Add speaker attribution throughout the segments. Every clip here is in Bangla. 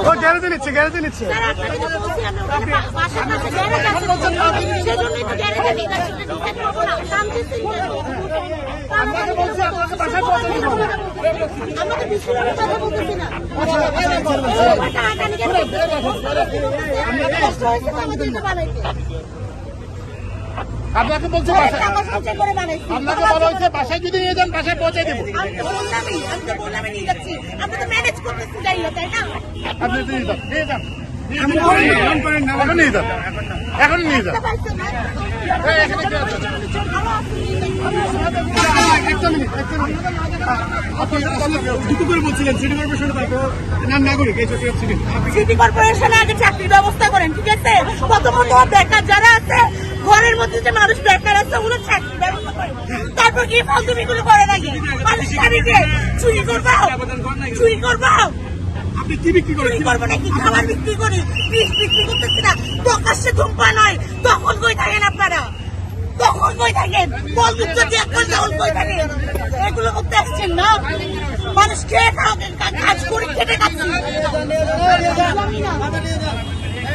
Speaker 1: ও গ্যারেজে নিচ্ছে গ্যারেজে নিচ্ছে।
Speaker 2: টানাটানি কেন কষ্ট হয়েছে তো আমাদের
Speaker 1: আপনাকে বলছি আপনাকে বলা হয়েছে বাসায় যদি নিয়ে যান বাসায় পৌঁছে দেবো।
Speaker 2: আপনি তো ম্যানেজ করতেছি যাই না তাই না?
Speaker 1: আপনি নিয়ে যান নিয়ে যান। এখন নিয়ে যান। এখন নিয়ে যান। কি আছে? একটা মিনিট একটা মিনিট। আপনি দুটো করে বলছিলেন সিটি কর্পোরেশনের নাম নাগরিক এই
Speaker 2: সিটি কর্পোরেশনে আগে চাকরির ব্যবস্থা করেন ঠিক আছে? প্রথমত বেকার যারা আছে ঘরের মধ্যে যে মানুষ বেকার আছে ওগুলো ব্যবস্থা করেন তারপর কি ফালতুমি গুলো করে নাকি? মানুষ চুরি করব। চুরি করব।
Speaker 1: আপনি কি বিক্রি করেন?
Speaker 2: চুরি করব নাকি? খাবার বিক্রি করি বিষ বিক্রি করতেছি না। প্রকাশ্যে ধূমপান হয়। তখন কই থাকেন আপনারা? তখন কই থাকেন? বল উত্তর দিয়ে এখন তখন কই থাকেন এগুলো করতে আসছেন না। মানুষ খেয়ে খাওয়া কাজ করে খেটে খাচ্ছি।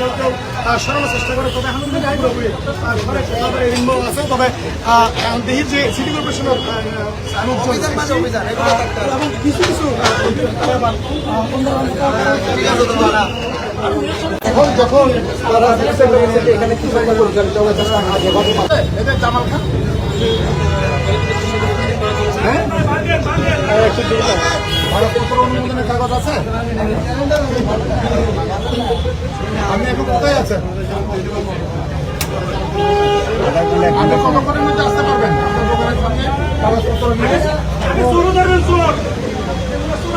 Speaker 1: কেউ কেউ সরানোর চেষ্টা করে তবে এখন কিন্তু পুরোপুরি ঘরে তাদের ঋণ আছে তবে দেখি যে সিটি কর্পোরেশনের এবং কিছু কিছু এখন যখন এখানে কিছু এদের জামাল খান। হ্যাঁ? ভারতপত্র অনুমোদনের কাগজ আছে? আপনি এখন কোথায় আছেন? আপনি আসতে পারবেন। কাগজপত্র নিয়ে।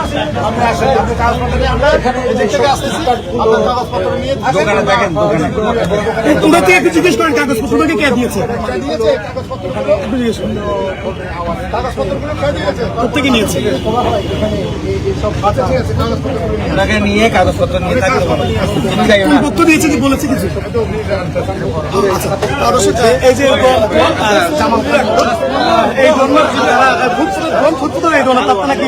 Speaker 1: আপনি আসেন আপনি কাগজপত্র নিয়ে আমরা এদিক থেকে আসতেছি আপনার কাগজপত্র নিয়ে দোকানে দেখেন
Speaker 3: তোমরা থেকে একটু জিজ্ঞেস করেন কাগজপত্র তোকে কে দিয়েছে?
Speaker 1: কাগজপত্রগুলো? কাগজপত্রগুলো
Speaker 3: প্রত্যেকে নিয়েছে।
Speaker 1: আচ্ছা নিয়ে
Speaker 4: ওনাকে নিয়ে কাগজপত্র নিয়ে থাকতে পারো তুমি যাইও না
Speaker 3: তুমি পত্র দিয়েছে কি বলেছে কিছু? এই যে এই ধরনের ফুটফুট এই ধরনের তার নাকি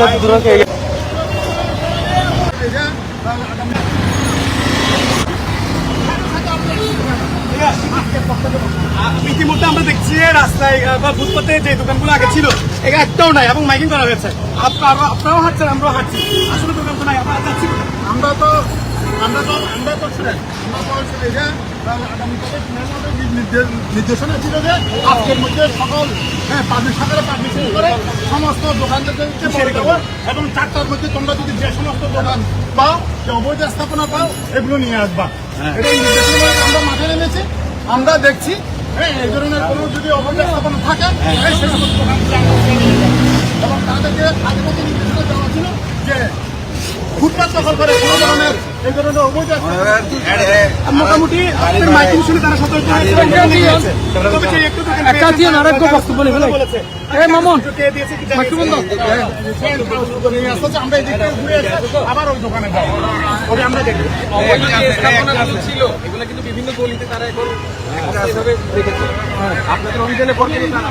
Speaker 3: তার দূরকে ইতিমধ্যে আমরা দেখছি রাস্তায় বা ফুটপাতে যে দোকানগুলো আগে ছিল এখানে একটাও নাই এবং মাইকিং করা হয়েছে। আপনারা আপনারাও হাঁটছেন, আমরাও হাঁটছি। আসলে দোকান তো নাই আপনারা যাচ্ছি।
Speaker 1: আমরা তো আমরা তো আমরা তো যে নির্দেশনা ছিল যে আজকের মধ্যে সকল হ্যাঁ পাবলিক সরকারে পাবলিশিং করে সমস্ত দোকানদারদেরকে বলে দেবো। এবং চারটার মধ্যে তোমরা যদি যে সমস্ত দোকান পাও যে অবৈধ স্থাপনা পাও এগুলো নিয়ে আসবা। এটা নির্দেশনা আমরা মাঠে নেমেছি আমরা দেখছি হ্যাঁ এই ধরনের কোনো যদি অবৈধ স্থাপনা থাকে এই সে সমস্ত দোকানগুলো আমরা নিয়ে এবং তাদেরকে আগে নির্দেশনা দেওয়া ছিল যে
Speaker 3: ফুটপাত দখল করে কোনো ধরনের এই ধরনের অবৈধ মোটামুটি আপনার মাইকিং শুনে তারা সতর্ক হয়েছে এবং এখানে গিয়েছে। তবে যে একটু দোকান
Speaker 5: একটা দিয়ে বক্তব্য বলে।
Speaker 3: বলেছে।
Speaker 5: এই মামুন,
Speaker 3: কে দিয়েছে কি জানি না। নিয়ে আসতেছে, আমরা এদিকে ঘুরে আবার ওই দোকানে যাই ওটা আমরা দেখি
Speaker 1: ছিল এগুলো কিন্তু বিভিন্ন গলিতে তারা এখন আপনাদের অভিযানে পর থেকে তারা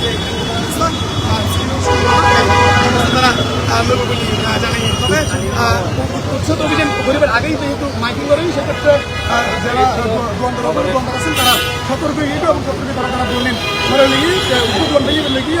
Speaker 3: তারা লোক জানি তবে উচ্ছেদ অভিযান গরিবের আগেই যেহেতু মাইকিং করেই সেক্ষেত্রে যারা আছেন তারা সতর্ক হয়ে এবং তারা তারা বললেন ধরে লেগে উপকরণ লেগে লেগে